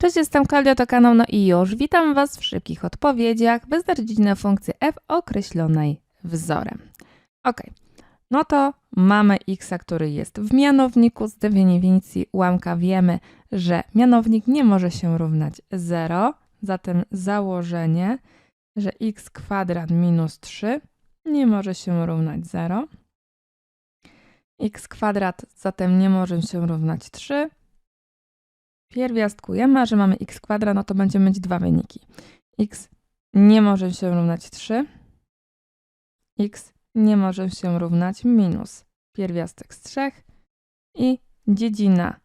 Cześć, jestem Klaudia, to kanał No i już. Witam Was w szybkich odpowiedziach. Wyznacz dziedzinę funkcji f określonej wzorem. Ok, no to mamy x, który jest w mianowniku. Z definicji ułamka wiemy, że mianownik nie może się równać 0. Zatem założenie, że x kwadrat minus 3 nie może się równać 0. x kwadrat zatem nie może się równać 3 pierwiastkujemy, że mamy x kwadrat, no to będziemy mieć dwa wyniki. x nie może się równać 3, x nie może się równać minus pierwiastek z 3 i dziedzina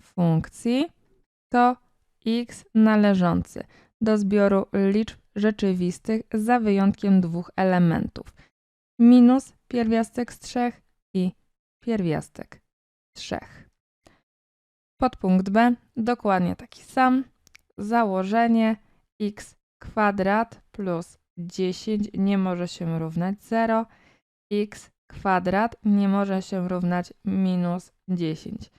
funkcji to x należący do zbioru liczb rzeczywistych za wyjątkiem dwóch elementów. Minus pierwiastek z 3 i pierwiastek 3. Podpunkt B dokładnie taki sam. Założenie x kwadrat plus 10 nie może się równać 0. x kwadrat nie może się równać minus 10.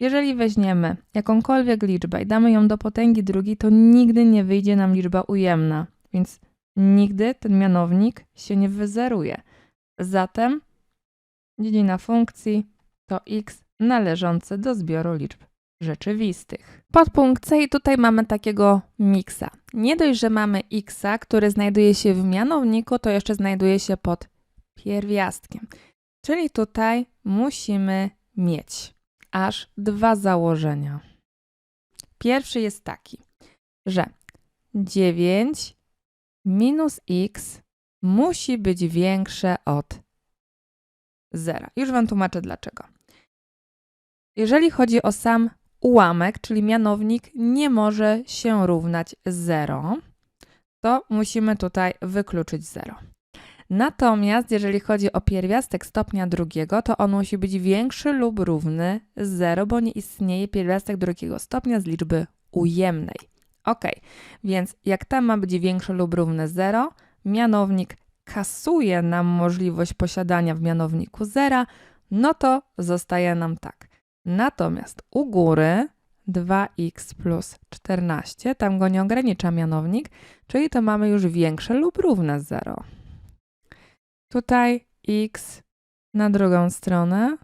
Jeżeli weźmiemy jakąkolwiek liczbę i damy ją do potęgi drugiej, to nigdy nie wyjdzie nam liczba ujemna, więc nigdy ten mianownik się nie wyzeruje. Zatem dziedzina funkcji to x należące do zbioru liczb rzeczywistych. Podpunkt C i tutaj mamy takiego miksa. Nie dość, że mamy x, który znajduje się w mianowniku, to jeszcze znajduje się pod pierwiastkiem. Czyli tutaj musimy mieć aż dwa założenia. Pierwszy jest taki, że 9 minus x musi być większe od 0. Już Wam tłumaczę dlaczego. Jeżeli chodzi o sam ułamek, czyli mianownik, nie może się równać 0, to musimy tutaj wykluczyć 0. Natomiast jeżeli chodzi o pierwiastek stopnia drugiego, to on musi być większy lub równy 0, bo nie istnieje pierwiastek drugiego stopnia z liczby ujemnej. Ok, więc jak tam ma być większy lub równy 0, mianownik kasuje nam możliwość posiadania w mianowniku 0, no to zostaje nam tak. Natomiast u góry 2x plus 14, tam go nie ogranicza mianownik, czyli to mamy już większe lub równe 0. Tutaj x na drugą stronę.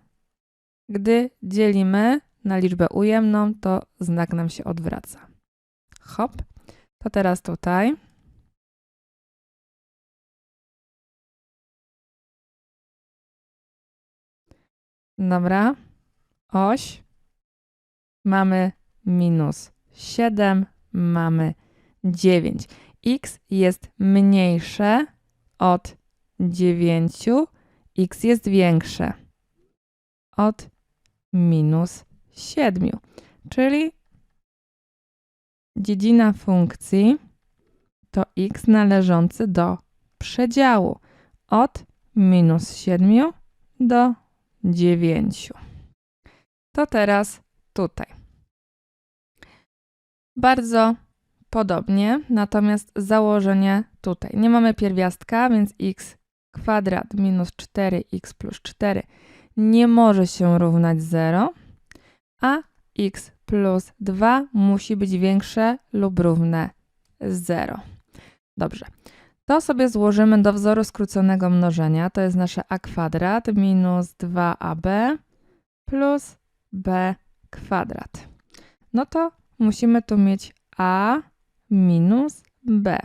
Gdy dzielimy na liczbę ujemną, to znak nam się odwraca. Hop. To teraz tutaj. Dobra oś mamy minus 7, mamy 9. x jest mniejsze od 9, x jest większe od minus 7. Czyli dziedzina funkcji to x należący do przedziału od minus 7 do 9 to teraz tutaj. Bardzo podobnie, natomiast założenie tutaj. Nie mamy pierwiastka, więc x kwadrat minus 4x plus 4 nie może się równać 0, a x plus 2 musi być większe lub równe 0. Dobrze. To sobie złożymy do wzoru skróconego mnożenia. To jest nasze a kwadrat minus 2ab plus b kwadrat. No to musimy tu mieć a minus b.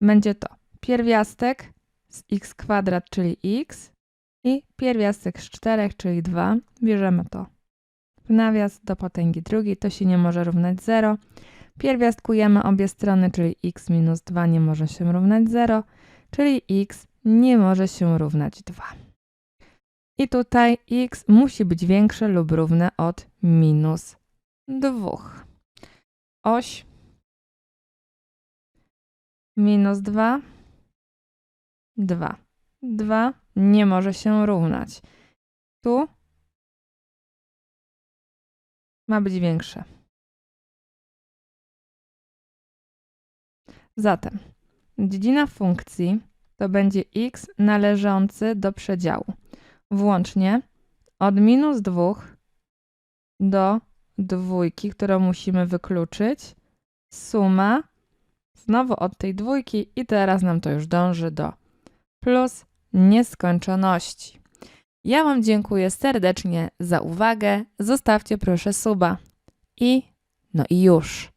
Będzie to pierwiastek z x kwadrat, czyli x i pierwiastek z 4, czyli 2. Bierzemy to w nawias do potęgi drugiej, to się nie może równać 0. Pierwiastkujemy obie strony, czyli x minus 2 nie może się równać 0, czyli x nie może się równać 2. I tutaj x musi być większe lub równe od minus 2. Oś minus 2, 2. 2 nie może się równać. Tu ma być większe. Zatem dziedzina funkcji to będzie x należący do przedziału włącznie od minus 2 do dwójki, którą musimy wykluczyć, suma, znowu od tej dwójki i teraz nam to już dąży do plus nieskończoności. Ja Wam dziękuję serdecznie za uwagę. Zostawcie proszę suba. I no i już.